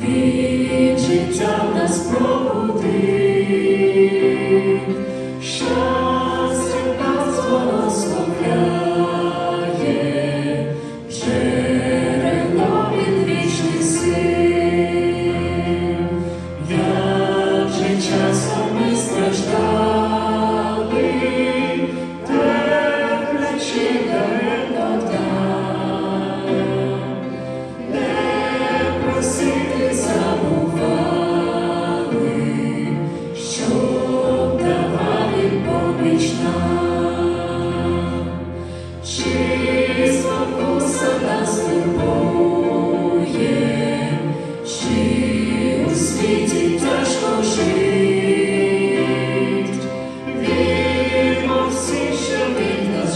Він життя нас пробує. She